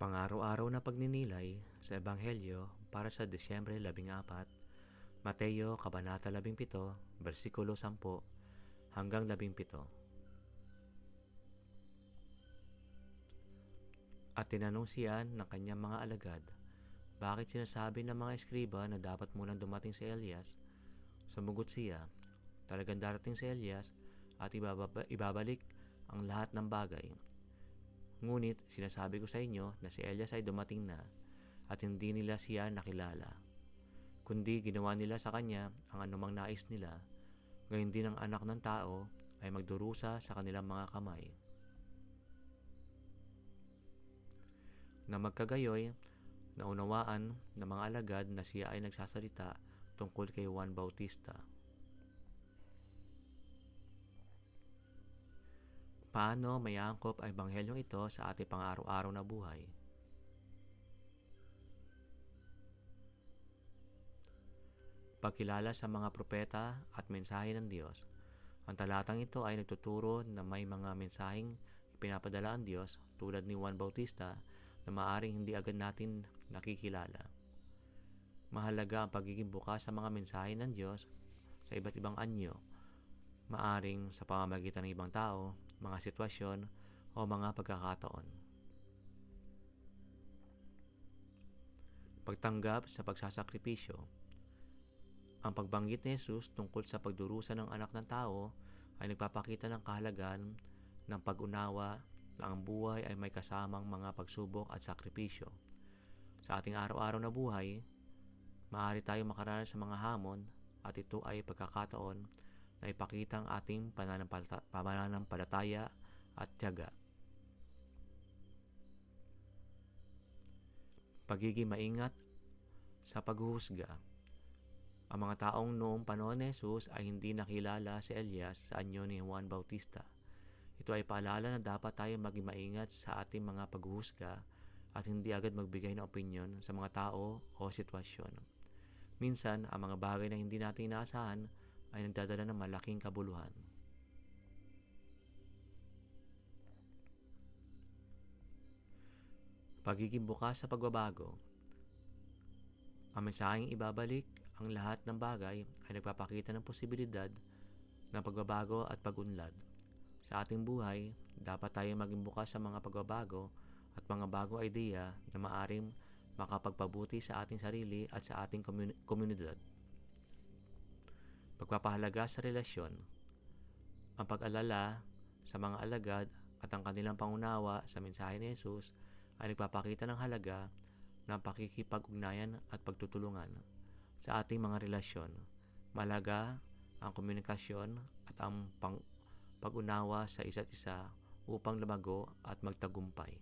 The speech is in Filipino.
Pang-araw-araw na pagninilay sa Ebanghelyo para sa Disyembre 14, Mateo Kabanata 17, versikulo 10 hanggang 17. At tinanong siya ng kanyang mga alagad, bakit sinasabi ng mga eskriba na dapat munang dumating si Elias? Sumugot siya, talagang darating si Elias at ibabalik ang lahat ng bagay. Ngunit sinasabi ko sa inyo na si Elias ay dumating na at hindi nila siya nakilala. Kundi ginawa nila sa kanya ang anumang nais nila, ngayon din ang anak ng tao ay magdurusa sa kanilang mga kamay. Na magkagayoy, naunawaan ng mga alagad na siya ay nagsasalita tungkol kay Juan Bautista. Paano may angkop ang ebanghelyong ito sa ating pang-araw-araw na buhay? Pagkilala sa mga propeta at mensahe ng Diyos. Ang talatang ito ay nagtuturo na may mga mensaheng ipinapadala ang Diyos tulad ni Juan Bautista na maaring hindi agad natin nakikilala. Mahalaga ang pagiging bukas sa mga mensahe ng Diyos sa iba't ibang anyo, maaring sa pamamagitan ng ibang tao, mga sitwasyon o mga pagkakataon. Pagtanggap sa pagsasakripisyo Ang pagbanggit ni Jesus tungkol sa pagdurusa ng anak ng tao ay nagpapakita ng kahalagan ng pag-unawa na ang buhay ay may kasamang mga pagsubok at sakripisyo. Sa ating araw-araw na buhay, maaari tayo makaranas sa mga hamon at ito ay pagkakataon na ipakita ang ating pananampalataya at tiyaga. Pagiging maingat sa paghuhusga Ang mga taong noong panahon ni Jesus ay hindi nakilala si Elias sa anyo ni Juan Bautista. Ito ay paalala na dapat tayo maging maingat sa ating mga paghuhusga at hindi agad magbigay ng opinyon sa mga tao o sitwasyon. Minsan, ang mga bagay na hindi natin inaasahan ay nagdadala ng malaking kabuluhan. Pagiging bukas sa pagbabago Ang mensaheng ibabalik ang lahat ng bagay ay nagpapakita ng posibilidad ng pagbabago at pagunlad. Sa ating buhay, dapat tayo maging bukas sa mga pagbabago at mga bagong ideya na maaring makapagpabuti sa ating sarili at sa ating komunidad. Pagpapahalaga sa relasyon Ang pag-alala sa mga alagad at ang kanilang pangunawa sa mensahe ni Jesus ay nagpapakita ng halaga ng pakikipag-ugnayan at pagtutulungan sa ating mga relasyon. Malaga ang komunikasyon at ang pang- pag-unawa sa isa't isa upang lumago at magtagumpay.